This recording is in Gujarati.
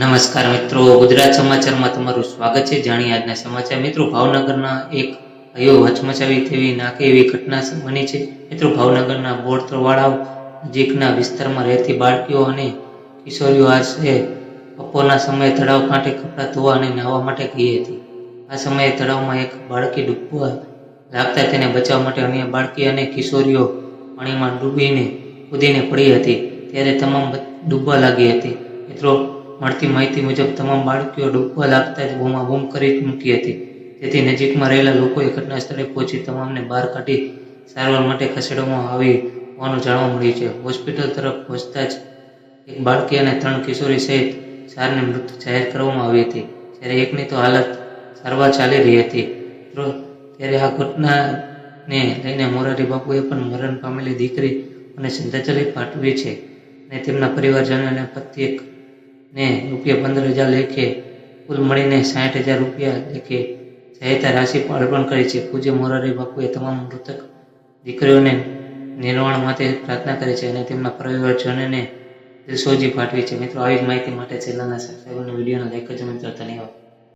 નમસ્કાર મિત્રો, ગુજરાત સમાચારમાં તમારું સ્વાગત છે. જાણીએ આજના સમાચાર. મિત્રો, ભાવનગરના એક ભાઈઓ હચમચાવી તેવી નાકે એવી ઘટના બની છે. મિત્રો, ભાવનગરના બોરતળવાળાઓ નજીકના વિસ્તારમાં રહેતી બાળકીઓ અને કિશોરીઓ આજે બપોરના સમયે તળાવ કાંઠે કપડાં ધોવા અને નાહવા માટે ગઈ હતી. આ સમયે તળાવમાં એક બાળકી ડૂબવા લાગતા તેને બચાવવા માટે અન્ય બાળકી અને કિશોરીઓ પાણીમાં ડૂબીને કૂદીને પડી હતી. ત્યારે તમામ ડૂબવા લાગી હતી. મિત્રો મળતી માહિતી મુજબ તમામ બાળકીઓ ડૂબવા લાગતા જ બૂમા બૂમ કરી મૂકી હતી. તેથી નજીકમાં રહેલા લોકોએ ઘટના સ્થળે પહોંચી તમામને બહાર કાઢી સારવાર માટે ખસેડવામાં આવી હોવાનું જાણવા મળ્યું છે. હોસ્પિટલ તરફ પહોંચતા જ એક બાળકી અને ત્રણ કિશોરી સહિત ચારને મૃત જાહેર કરવામાં આવી હતી. જ્યારે એકની તો હાલત સારવાર ચાલી રહી હતી. ત્યારે આ ઘટનાને લઈને મોરારી બાપુએ પણ મરણ પામેલી દીકરી અને શ્રદ્ધાંજલિ પાઠવી છે અને તેમના પરિવારજનોને પ્રત્યેક ને રૂપિયા પંદર હજાર લેખે, કુલ મળીને સાઠ હજાર રૂપિયા લેખે. સહાયતા રાશિ પણ અર્પણ કરી છે. પૂજ્ય મોરારી બાપુએ તમામ મૃતક દીકરીઓને નિર્વાણ માટે પ્રાર્થના કરી છે અને તેમના પરિવારજનોને દિલસોજી પાઠવી છે. મિત્રો, આવી જ માહિતી માટે ચેનલના સબસ્ક્રાઈબ વિડીયોના વિડીયોને લાઈક કરજો મિત્રો ધન્યવાદ